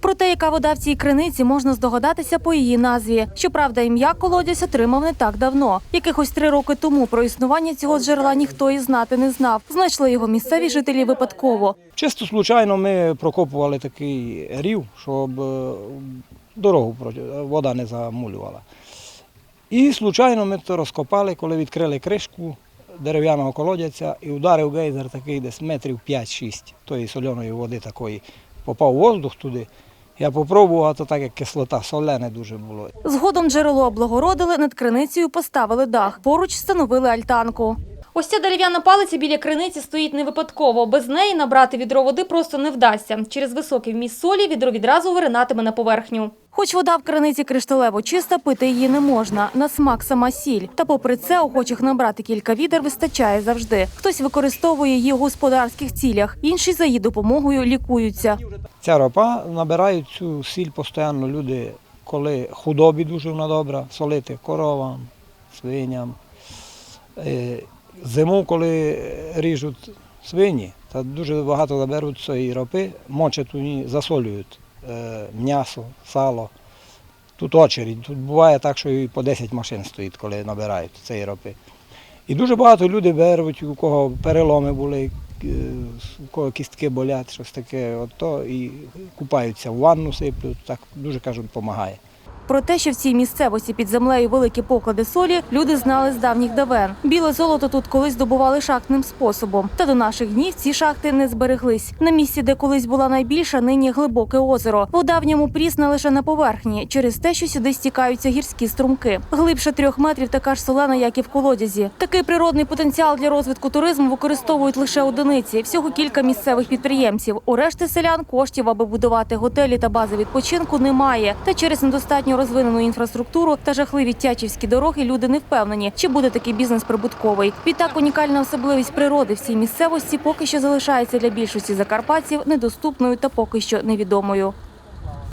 Про те, яка вода в цій криниці, можна здогадатися по її назві. Щоправда, ім'я колодязь отримав не так давно. Якихось три роки тому про існування цього джерела ніхто і знати не знав. Знайшли його місцеві жителі випадково. Чисто случайно ми прокопували такий рів, щоб е, дорогу проти- вода не замулювала. І случайно ми то розкопали, коли відкрили кришку дерев'яного колодязя і ударив гейзер такий десь метрів 5-6 тої соляної води такої. Попав воздух туди. Я попробував, а то так як кислота, солене дуже було. Згодом джерело облагородили, над криницею поставили дах. Поруч встановили альтанку. Ось ця дерев'яна палиця біля криниці стоїть не випадково. Без неї набрати відро води просто не вдасться. Через високий вміст солі відро відразу виринатиме на поверхню. Хоч вода в криниці кришталево чиста, пити її не можна. На смак сама сіль. Та попри це, охочих набрати кілька відер вистачає завжди. Хтось використовує її у господарських цілях, інші за її допомогою лікуються. Ця ропа набирають цю сіль постійно люди, коли худобі дуже вона добра, солити коровам, свиням. Е, Зиму, коли ріжуть свині, та дуже багато заберуть цієї ропи, мочать у ній, засолюють е, м'ясо, сало. Тут очередь. Тут буває так, що і по 10 машин стоїть, коли набирають цієї ропи. І дуже багато людей беруть, у кого переломи були, у кого кістки болять, щось таке, от то, і купаються в ванну сиплють, так дуже кажуть, допомагає. Про те, що в цій місцевості під землею великі поклади солі, люди знали з давніх давен. Біле золото тут колись добували шахтним способом. Та до наших днів ці шахти не збереглись. На місці, де колись була найбільша, нині глибоке озеро. Вода в ньому прісна лише на поверхні, через те, що сюди стікаються гірські струмки. Глибше трьох метрів така ж солена, як і в колодязі. Такий природний потенціал для розвитку туризму використовують лише одиниці. Всього кілька місцевих підприємців. У решти селян коштів, аби будувати готелі та бази відпочинку, немає. Та через недостатньо розвинену інфраструктуру та жахливі тячівські дороги люди не впевнені, чи буде такий бізнес прибутковий. Відтак унікальна особливість природи в цій місцевості поки що залишається для більшості закарпатців недоступною та поки що невідомою.